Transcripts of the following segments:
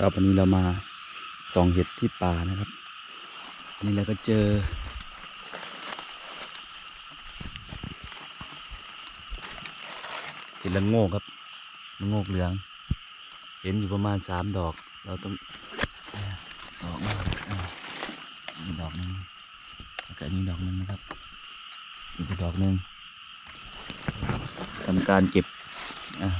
ครับวันนี้เรามาส่องเห็ดที่ป่านะครับวันนี้เราก็เจอ เห็ดละโงกครับละโงกเหลือง เห็นอยู่ประมาณสามดอก เราต้องดอกนี่ดอกนึงแล้วก็อันนี้ดอกนึงนะครับอีกดอกนึงทำการเก็บอ่า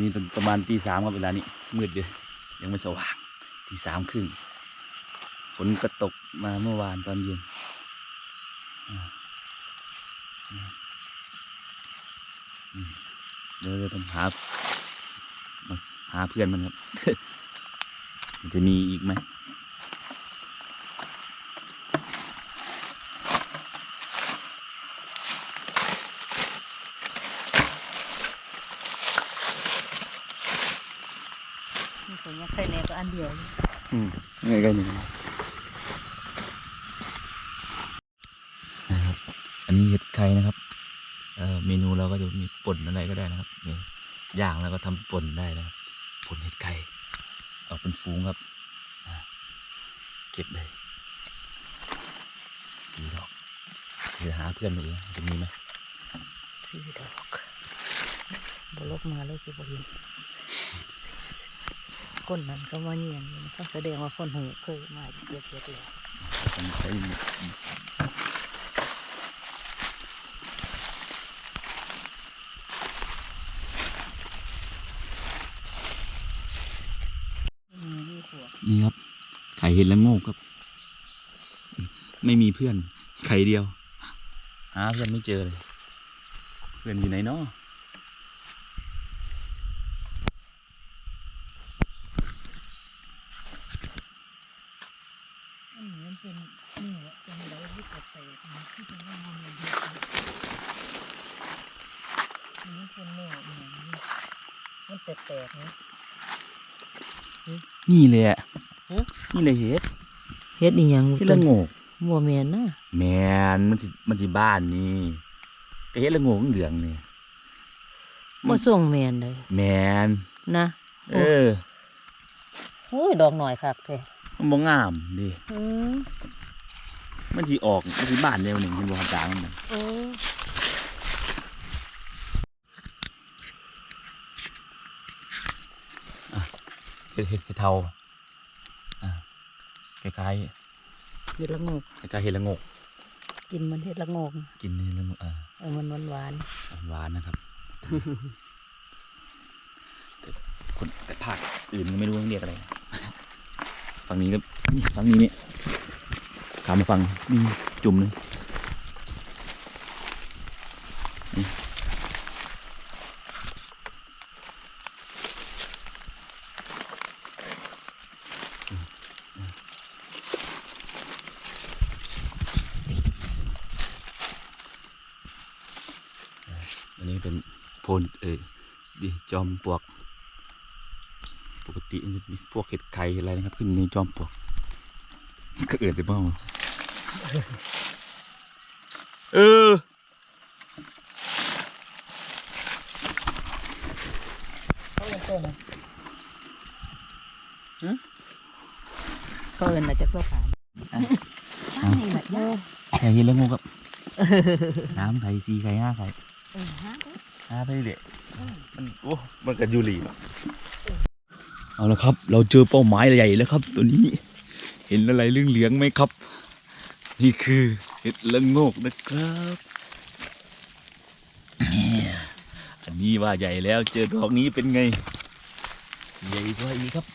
นี่ประมาณตีสามครับเวลานี้ มืดเลยยังไม่สว่างตีสามครึ่งฝนก็ตกมาเมื่อวานตอนเย็นอ่าอืมเดี๋ยวเราต้องหามาหาเพื่อนมันครับ มันจะมีอีกไหม นี่ผมยังเคยแน่ก็อันเดียว อืมไงกันอยู่นะครับ อันนี้เห็ดไข่นะครับเอ่อเมนูเราก็จะมีป่นอะไรก็ได้นะครับเนี่ย่างแล้วก็ทำป่นได้นะครับป่นเห็ดไข่ออกเป็นฟูงครับเก็บเลยสีดอกเดี๋ยวหาเพื่อนมาเองจะมีไหมสีดอกบลกมาเลยสิบเห็น คนนั้นก็มาเนียนเขาแสดงว่าคนหูเคยมาเยดเกียดเลยต้องใช้นี่หัวนี่ครับ ไข่เห็ดละโงกครับ ไม่มีเพื่อน ไข่เดียว หาเพื่อนไม่เจอเลย เพื่อนอยู่ไหนเนาะ อันนี้มันเป็นนี่แหละเป็นอะไรที่แปลกๆ นะที่เป็นว่ามองเห็นเห็ดนะอันนี้เป็นแนวอย่างนี้มันแปลกๆนะนี่เลยอะฮะนี่เลยเห็ดเฮ็ดอีหยังเห็ดละโงกบัวแมนนะแมนมันสิมันสิบ้านนี่ก็เห็ดละโงกเหลืองนี่บ่ส่งแมนเลยแมนนะ เออโอ้ยดอกหน่อยคักแท้มันบ่งามดิอื มมันสิออกมันสิบ้านเร็วหนึ่งเห็นบ่ครับจางมันโอ้เห็ดเห็ดเห็ดเทาอ่าคล้ายเห็ดละโงกๆคล้ายๆเห็ดละโงก กินมันเห็ดละโงกกินนี่ละโงกอ่าเออมันหวานหวานหวานๆนะครับ แต่คนแต่ภาคอื่นก็ไม่รู้ต้องเรียกอะไร ฝั่งนี้ก็นี่ฝั่งนี้เนี่ย ขามาฝั่งนี่จุ่มหนึงอันนี้เป็นโพนเออดิจอมปลวก ปกติจะมีพวกเห็ดไข่อะไรนะครับ ขึ้นในจอมปลวก ก็เอิดไปบ้างเออเขาเอินเต้นหืเขาเอินมาจากตัวขามอันนี้แบบย่าไข่เห็ดแล้วงูกับน้ำไข่ซีไข่ห้าไข่เออฮะห้าไปเด็มันโอ้มันกับยูรีเอาละครับ เราเจอเป้าหมายใหญ่แล้วครับ ตัวนี้ เห็นอะไรเรื่องเหลืองๆไหมครับ นี่คือเห็ดละโงกนะครับนี่อันนี้ว่าใหญ่แล้วเจอดอกนี้เป็นไง ใหญ่กว่าอีกครับ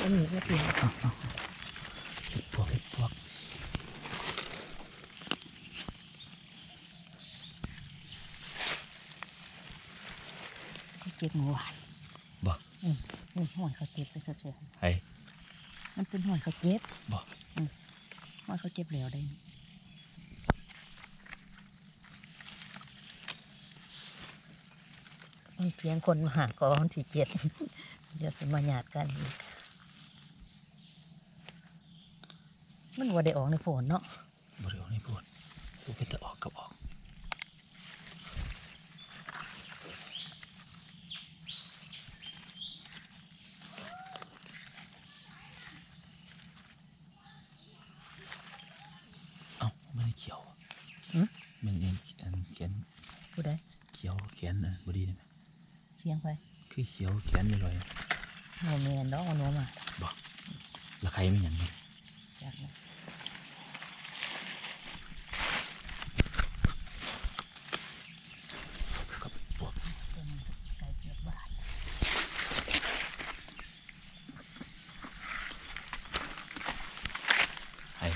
อันนี้ก็เป็นเห็ดพวกเห็ดพวกเก็บเมื่อวาน เขาเก็บไปสดไอ้ๆมันเป็นหอยเขาเก็บบ่อืมหอยเขาเก็บแล้วได้มีเพียงคนมาหาก่อนที่เจ็ดเดี๋ยวสิมาหยาดกันอีกมันว่าได้ออกในฝนเนาะ บริโภคนี่พูดพูดไปแต่ออกกับออก ขียว หืม มันเองอันเขียน ผู้ใด เขียวเขียนอันบดีได้ไหม เสียงไปคือเขียวเขียนอร่อยโมเมนดอกเอาหนูมาแล้วใครไม่หยังเนี่ยอยากนะ กับพวก เป็นไก่เกียบบาท ไอ้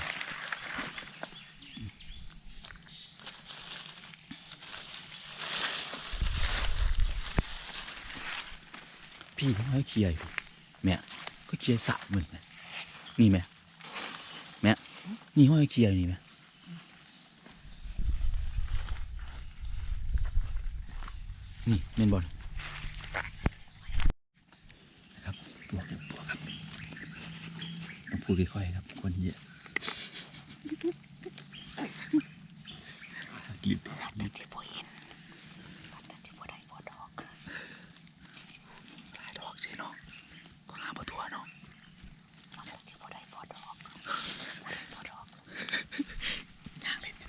พี่ เขาให้เคลียร์อยู่แม่ก็เคลียร์สะเหมือนนี่แม่แม่นี่ห้อยเคลียร์อยู่นี่แม่นี่เล่นบอลนะครับบวกบวกครับต้องพูดค่อยๆครับ คนเยอะรีบ แต่จะบ่เห็นแต่จะบ่ได้บ่ดอก หลายดอกใช่เนาะก็หาประตูเนาะ มันจะบ่ได้บ่ดอกบ่ได้บ่ดอก ย่างเล่นจะ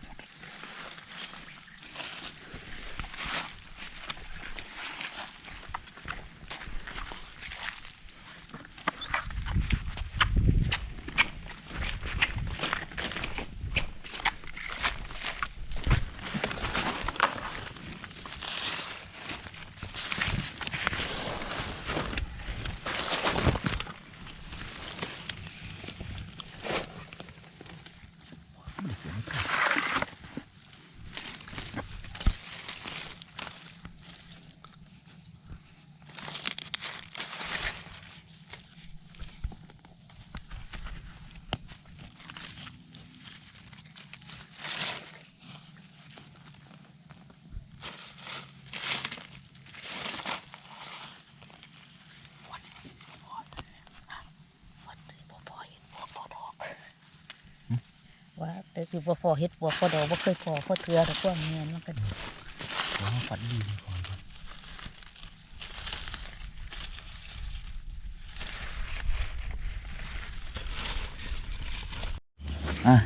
ว่าสิบ่พอเห็นบ่บ่ดอกว่า แต่สิบ่พอเฮ็ดบ่พอดอกบ่เคยพอพอเทื่อดอกพวกแม่นมันก็ว้าวฝันดีก่อนครับอะ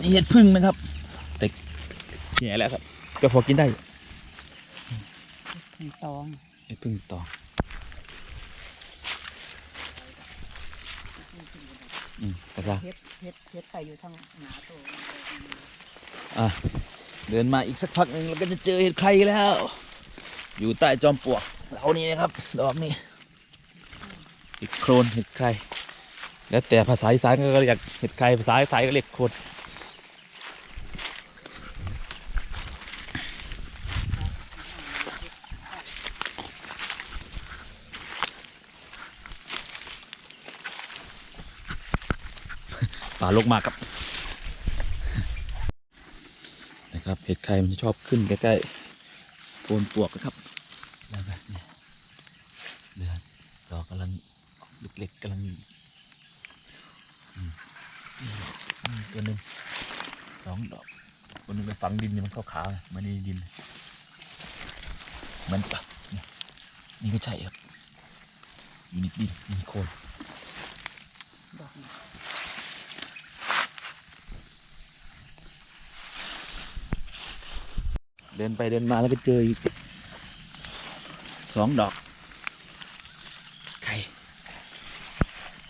นี่เห็ดพึ่งนะครับ แต่แย่แล้วครับก็พอกินได้ถึงตองเห็ดพึ่งตอง อืมแต่ละเฮ็ดเฮ็ดเฮ็ดไข่อยู่ทางหน้าตัวอะเดินมาอีกสักพักหนึ่งเราก็จะเจอเห็ดไข่แล้ว อยู่ใต้จอมปลวกเหล่านี้นะครับดอกนี้เห็ดโครนเห็ดไข่แล้วแต่ภาษาอีสานก็เรียกเห็ดไข่ภาษาไทยก็เรียกโครนป่า ลกมากครับ นะครับเห็ดไข่มันชอบขึ้นใกล้ๆโคนปลวกนะครับแล้วก็เนี่ยเดือนดอกกำลังเล็กๆกำลังอืมอืมตัวหนึ่งสองดอกตัวหนึ่งไปฝังดินเนี่ยมันขาวๆนะมันในดินเหมันปะเนี่ยนี่ก็ใช่ครับอยู่ในดินอยู่ในโคน ดอกนี้ เดินไปเดินมาแล้วก็เจออีกสองดอก ไข่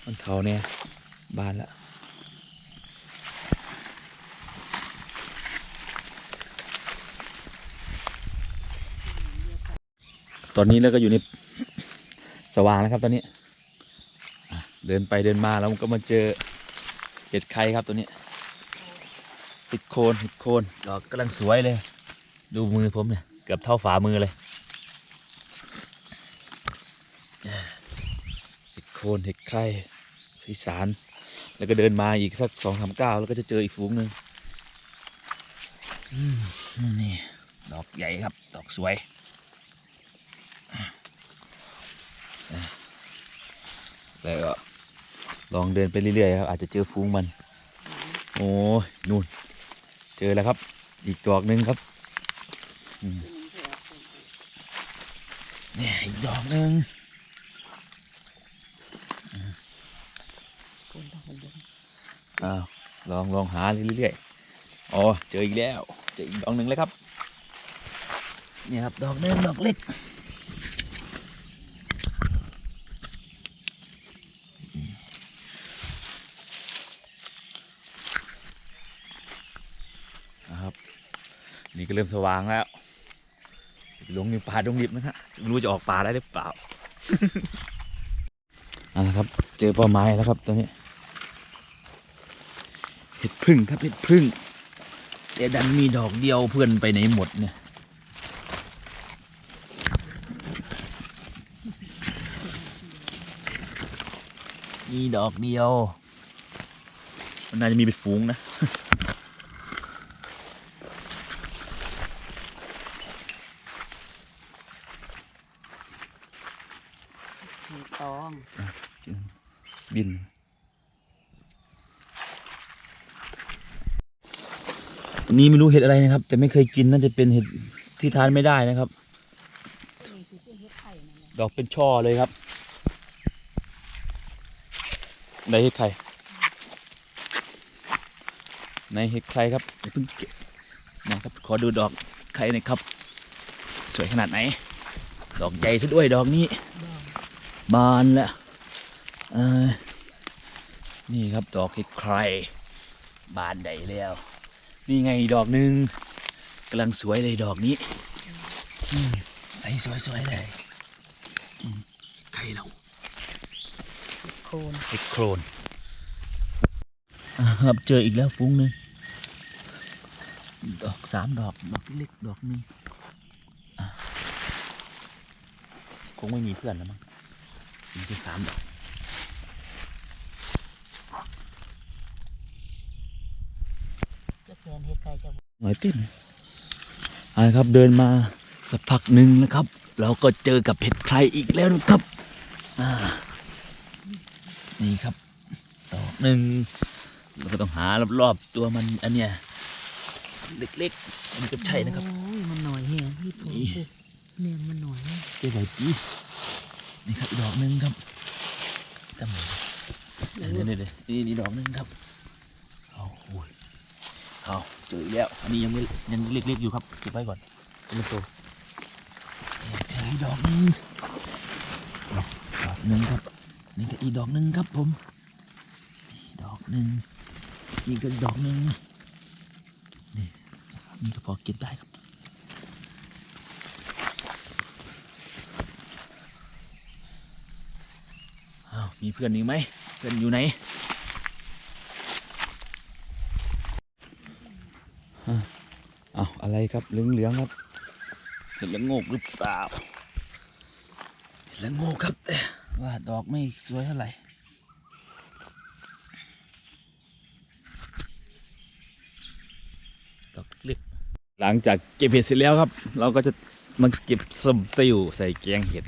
มันเขาเนี่ยบานละตอนนี้เราก็อยู่ในสว่างแล้วครับตอนนี้เดินไปเดินมาแล้วมันก็มาเจอเห็ดไข่ครับตัวนี้ติดโคนเห็ดโคนดอกกำลังสวยเลย ดูมือผมเนี่ยเกือบเท่าฝ่ามือเลยเห็ดโคนเห็ดไข่อีสานแล้วก็เดินมาอีกสักสองสามก้าวแล้วก็จะเจออีกฝูงหนึ่งนี่ดอกใหญ่ครับ ดอกสวย แล้วก็ลองเดินไปเรื่อยๆครับอาจจะเจอฝูงมัน โอ้ยนู่น เจอแล้วครับ อีกดอกหนึ่งครับ เนี่ยอีกดอกหนึ่งอ้าวลองลองหาเรื่อยๆ อ๋อ เจออีกแล้ว เจออีกดอกหนึ่งแล้วครับนี่ครับ ดอกหนึ่งดอกเล็ก นะครับ นี่ก็เริ่มสว่างแล้ว ลงในป่าดงดิบนะฮะรู้จะออกป่าได้หรือเปล่าอะครับ เจอเป้าไม้แล้วครับตอนนี้เห็ดพึ่งครับเห็ดพึ่งแต่ดันมีดอกเดียวเพื่อนไปไหนหมดเนี่ยมีดอกเดียว มันน่าจะมีเป็นฝูงนะ มีตอง บินอันนี้ไม่รู้เห็ดอะไรนะครับ แต่ไม่เคยกินน่าจะเป็นเห็ดที่ทานไม่ได้นะครับ ดอกเป็นช่อเลยครับในเห็ดไข่ในเห็ดไข่ครับอย่าเพิ่งเก็บนะครับขอดูดอกไข่หน่อยครับ สวยขนาดไหน ดอกใหญ่ซะด้วยดอกนี้ บานแล้วเออ นี่ครับดอกเห็ดไข่บานใหญ่แล้ว นี่ไงดอกหนึ่งกำลังสวยเลยดอกนี้อืมใสสวยๆเลยไข่เราโคนเห็ดโครนอ่าครับเจออีกแล้วฟุ้งหนึ่งดอกสามดอกดอกเล็กดอกหนึ่งอะคงไม่มีเพื่อนแล้วมั้งมีแค่สามดอก จะเปลี่ยนเฮ็ดไข่จะ หน่ อยติ้นอ่าครับเดินมาสักพักหนึ่งนะครับ เราก็เจอกับเห็ดใครอีกแล้วนะครับอ่านี่ครับดอกหนึ่งเราก็ต้องหารอบๆตัวมันอันเนี้ยเล็กๆอันนี้ก็ใช่นะครับโอ้ยมันหน่อยแฮงพี่ผมนี่เนี่ยมันหน่อยนะเจ๊ใหญ่ปีนี่ครับอีกดอกหนึ่งครับจำเลยเดี๋ยวเดี๋ยวเดี๋ยวนี่นี่ดอกหนึ่งครับเอาโอ้ยเอา เจออีกแล้ว อันนี้ยังไม่ยังเล็กๆอยู่ครับ เก็บไว้ก่อนมันโตเนี่ยเจออีดอกหนึ่งดอกหนึ่งครับ นี่ก็อีดอกหนึ่งครับผม ดอกหนึ่งอีกก็ดอกหนึ่งนี่นี่ก็พอเก็บได้ครับมีเพื่อนอีกไหมเพื่อนอยู่ไหนอะ อ้าวอะไรครับเหลืองเหลืองๆครับเห็นแล้วโงกหรือเปล่าเห็นแล้วโงกครับแต่ว่าดอกไม่สวยเท่าไหร่ดอกเล็กหลังจากเก็บเห็ดเสร็จแล้วครับ เราก็จะมาเก็บส้มติวใส่แกงเห็ด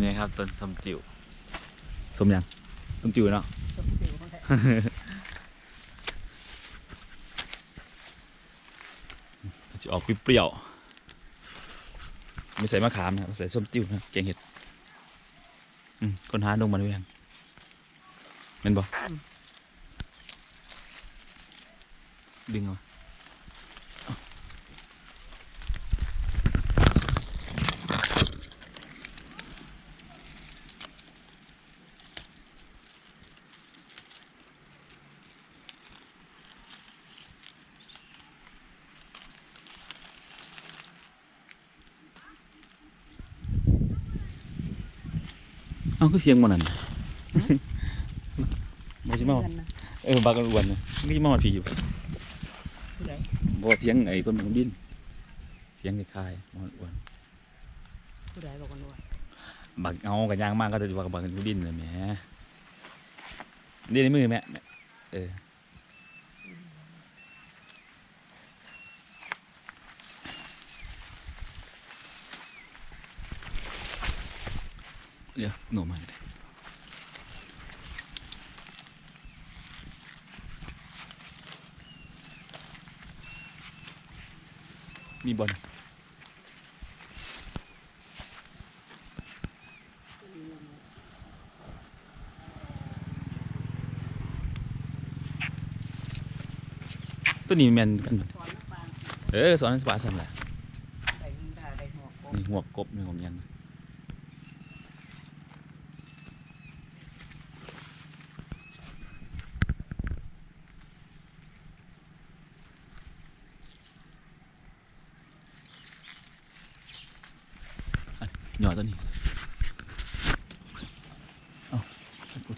นี่ครับต้นส้มจิ๋วส้มยังส้มจิ๋วเนาะ สมติวมันแหละ จะ ออกเปรี้ยวๆไม่ใส่มะขามนะครับใส่ส้มจิ๋วนะแกงเห็ดอืมคนหาลงมาด้วยยังแมันบอกดึงเอาเอา เอาก็เสียงมันนั่นมาชิมาเพื่อนนะเออบากันอ้วนนะนี่มามาผีอยู่ผู้ใดบอเสียงไอ้คนมันดิน เสียงคล้ายๆมันอ้วนผู้ใดบอกกันว่าบักเอากันยางมากก็จะว่าบักกันดินเลยแหมนี่ในมือแม่แม่เออ เดี๋ยวหนูมาเลยมีบอลตัวนี้แม่นกัน ถอนน้ำปลา เออสอนสปาสั่นแหละ ได้ยินได้ได้หัวกบ นี่หัวกบนี่ของยันอันหยอดตัวนี้เอาเอาพูด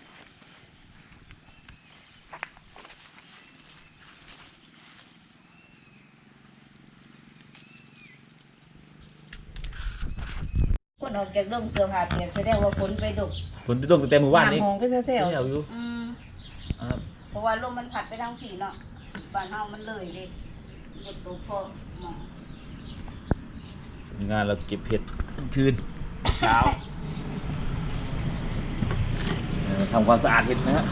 ค นออกจากร่มเสื้อผ้าเปียกแสดงว่าฝนไปดกฝนตกตั้งแต่เมื่อวานนี้น้ำหงไปเซลเสียวอยู่อืมอ่าเพราะว่าลมมันพัดไปทางผีเนาะบ้านเฮามันเลยเด้บนตัวพ่อหมองงานเราเก็บเห็ดกลางคืนเช้าเอ่อทำความสะอาดเห็ดนะฮะ